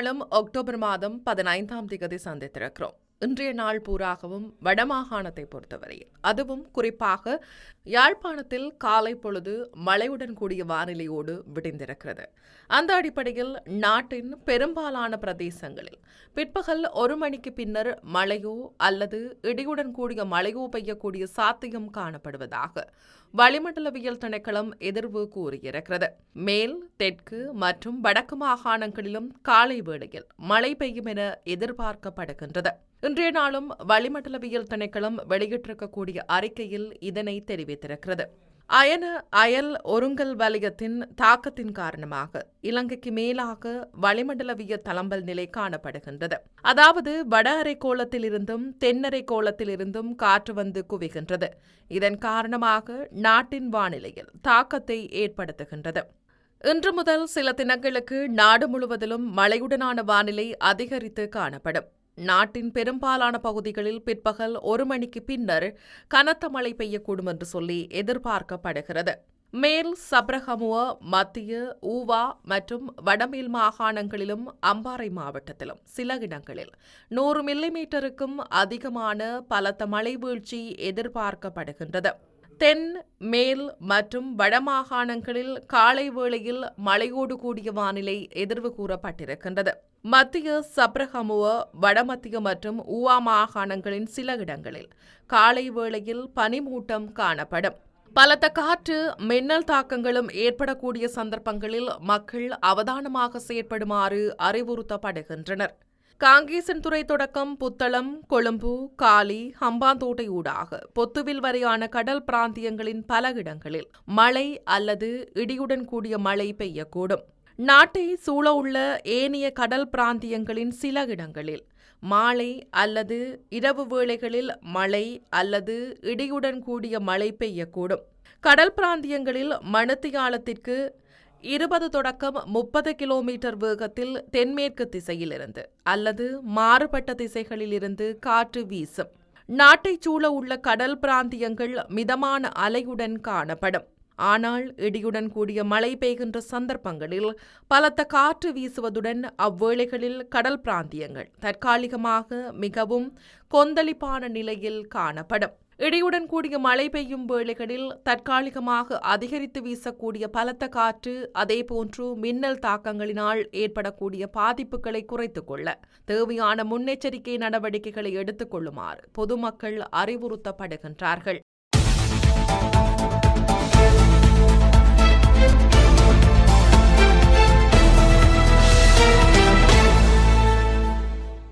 நாளும் அக்டோபர் மாதம் பதினைந்தாம் திகதி சந்தித்திருக்கிறோம். இன்றைய நாள் பூராகவும் வடமாகாணத்தை பொறுத்தவரையில். அதுவும் குறிப்பாக யாழ்ப்பாணத்தில் காலை பொழுது மழையுடன் கூடிய வானிலையோடு விடிந்திருக்கிறது. அந்த அடிப்படையில் நாட்டின் பெரும்பாலான பிரதேசங்களில் பிற்பகல் ஒரு மணிக்கு பின்னர் மழையோ அல்லது இடியுடன் கூடிய மழையோ பெய்யக்கூடிய சாத்தியம் காணப்படுவதாக வளிமண்டலவியல் திணைக்களம் எதிர்வு கூறியிருக்கிறது. மேல் தெற்கு மற்றும் வடக்கு மாகாணங்களிலும் காலை வேளையில் மழை பெய்யும் என எதிர்பார்க்கப்படுகின்றது. இன்றைய நாளும் வளிமண்டலவியல் திணைக்களம் வெளியிட்டிருக்கக்கூடிய அறிக்கையில் இதனை தெரிவித்திருக்கிறது. அயன அயல் ஒருங்கல் வலயத்தின் தாக்கத்தின் காரணமாக இலங்கைக்கு மேலாக வளிமண்டலவிய தளம்பல் நிலை காணப்படுகின்றது. அதாவது வட அரைக்கோளத்தில் இருந்தும் தென்னரை கோளத்திலிருந்தும் காற்று வந்து குவிகின்றது. இதன் காரணமாக நாட்டின் வானிலையில் தாக்கத்தை ஏற்படுத்துகின்றது. இன்று முதல் சில தினங்களுக்கு நாடு முழுவதிலும் மழையுடனான வானிலை அதிகரித்து காணப்படும். நாட்டின் பெரும்பாலான பகுதிகளில் பிற்பகல் ஒரு மணிக்கு பின்னர் கனத்த மழை பெய்யக்கூடும் என்று சொல்லி எதிர்பார்க்கப்படுகிறது. மேல் சப்ரஹமுவ மத்திய ஊவா மற்றும் வடமேல் மாகாணங்களிலும் அம்பாறை மாவட்டத்திலும் சில இடங்களில் நூறு மில்லிமீட்டருக்கும் அதிகமான பலத்த மழை வீழ்ச்சி எதிர்பார்க்கப்படுகின்றது. தென் மேல் மற்றும் வடமாகாணங்களில் காலை வேளையில் மழையோடு கூடிய வானிலை எதிர்வு கூறப்பட்டிருக்கின்றது. மத்திய சப்ரஹமுவ வடமத்திய மற்றும் ஊவா மாகாணங்களின் சில இடங்களில் காலை வேளையில் பனிமூட்டம் காணப்படும். பலத்த காற்று மின்னல் தாக்கங்களும் ஏற்படக்கூடிய சந்தர்ப்பங்களில் மக்கள் அவதானமாக செயற்படுமாறு அறிவுறுத்தப்படுகின்றனர். காங்கேசன்துறை தொடக்கம் புத்தளம் கொழும்பு காலி ஹம்பாந்தோட்டை ஊடாக. பொத்துவில் வரையான கடல் பிராந்தியங்களின் பல இடங்களில் மழை அல்லது இடியுடன் கூடிய மழை பெய்யக்கூடும். நாட்டை சூழ உள்ள ஏனைய கடல் பிராந்தியங்களின் சில இடங்களில் மாலை அல்லது இரவு வேளைகளில் மழை அல்லது இடியுடன் கூடிய மழை பெய்யக்கூடும். கடல் பிராந்தியங்களில் மணத்தியாலத்திற்கு இருபது தொடக்கம் முப்பது கிலோமீட்டர் வேகத்தில் தென்மேற்கு திசையிலிருந்து அல்லது மாறுபட்ட திசைகளிலிருந்து காற்று வீசும். நாட்டைச் சூழ உள்ள கடல் பிராந்தியங்கள் மிதமான அலையுடன் காணப்படும். ஆனால் இடியுடன் கூடிய மழை பெய்கின்ற சந்தர்ப்பங்களில் பலத்த காற்று வீசுவதுடன் அவ்வேளைகளில் கடல் பிராந்தியங்கள் தற்காலிகமாக மிகவும் கொந்தளிப்பான நிலையில் காணப்படும். இடியுடன் கூடிய மழை பெய்யும் வேளைகளில் தற்காலிகமாக அதிகரித்து வீசக்கூடிய பலத்த காற்று அதேபோன்று மின்னல் தாக்கங்களினால் ஏற்படக்கூடிய பாதிப்புகளை குறைத்துக் கொள்ள தேவையான முன்னெச்சரிக்கை நடவடிக்கைகளை எடுத்துக் கொள்ளுமாறு பொதுமக்கள் அறிவுறுத்தப்படுகின்றார்கள்.